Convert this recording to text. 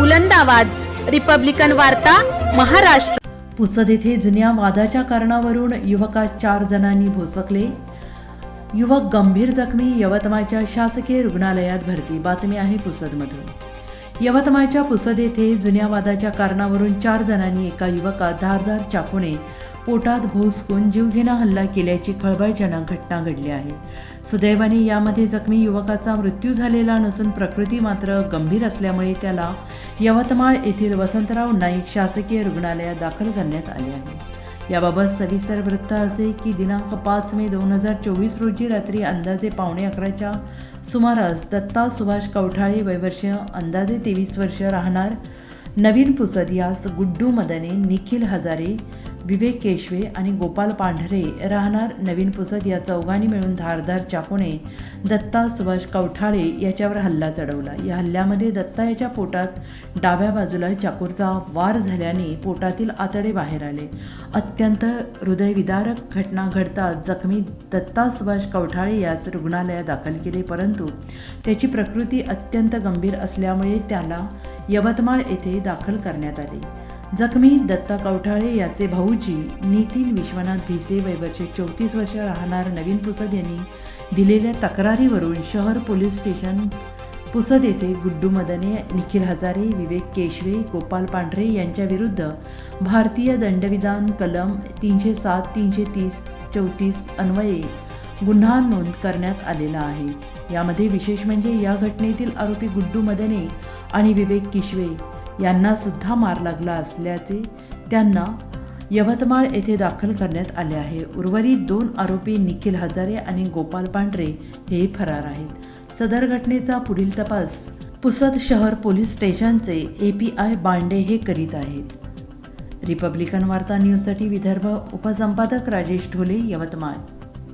बुलंद आवाज. रिपब्लिकन वार्ता महाराष्ट्र. पुसद येथे जुन्या वादाच्या कारणावरून युवका चार जणांनी भोसकले. युवक गंभीर जखमी यवतमाळच्या शासकीय रुग्णालयात भरती. बातमी आहे पुसदमधून. यवतमाळच्या पुसद येथे जुन्या वादाच्या कारणावरून चार जणांनी एका युवका धारदार चाकूने पोटात भोसकून जीवघेणा हल्ला केल्याची खळबळजनक घटना घडली आहे. सुदैवाने यामध्ये जखमी युवकाचा मृत्यू झालेला नसून प्रकृती मात्र गंभीर असल्यामुळे त्याला यवतमाळ येथील वसंतराव नाईक शासकीय रुग्णालयात दाखल करण्यात आले आहे. याबाबत सविस्तर वृत्त असे की दिनांक पाच मे दोन हजार चोवीस रोजी रात्री अंदाजे पावणे अकराच्या सुमारास दत्ता सुभाष कवठाळे वयवर्ष अंदाजे तेवीस वर्ष राहणार नवीन पुसद यास गुड्डू मदने निखिल हजारे विवेक केशवे आणि गोपाल पांढरे राहणार नवीन पुसद या चौघांनी मिळून धारदार चाकूने दत्ता सुभाष कवठाळे याच्यावर हल्ला चढवला. या हल्ल्यामध्ये दत्ता याच्या पोटात डाव्या बाजूला चाकूरचा वार झाल्याने पोटातील आतडे बाहेर आले. अत्यंत हृदयविदारक घटना घडताच जखमी दत्ता सुभाष कवठाळे यास रुग्णालयात दाखल केले परंतु त्याची प्रकृती अत्यंत गंभीर असल्यामुळे त्याला यवतमाळ येथे दाखल करण्यात आले. जखमी दत्ता कवठाळे याचे भाऊजी नितीन विश्वनाथ भिसे वयवर्षे चौतीस वर्ष राहणार नवीन पुसद यांनी दिलेल्या तक्रारीवरून शहर पोलीस स्टेशन पुसद येथे गुड्डू मदने निखिल हजारे विवेक केशवे गोपाल पांढरे यांच्याविरुद्ध भारतीय दंडविधान कलम तीनशे सात तीनशे तीस चौतीस अन्वये गुन्हा नोंद करण्यात आलेला आहे. यामध्ये विशेष म्हणजे या घटनेतील आरोपी गुड्डू मदने आणि विवेक किशवे यांना सुद्धा मार लागला असल्याचे त्यांना यवतमाळ येथे दाखल करण्यात आले आहे. उर्वरित दोन आरोपी निखिल हजारे आणि गोपाल पांढरे हे फरार आहेत. सदर घटनेचा पुढील तपास पुसद शहर पोलीस स्टेशनचे ए पी आय बांडे हे करीत आहेत. रिपब्लिकन वार्ता न्यूजसाठी विदर्भ उपसंपादक राजेश ढोले यवतमाळ.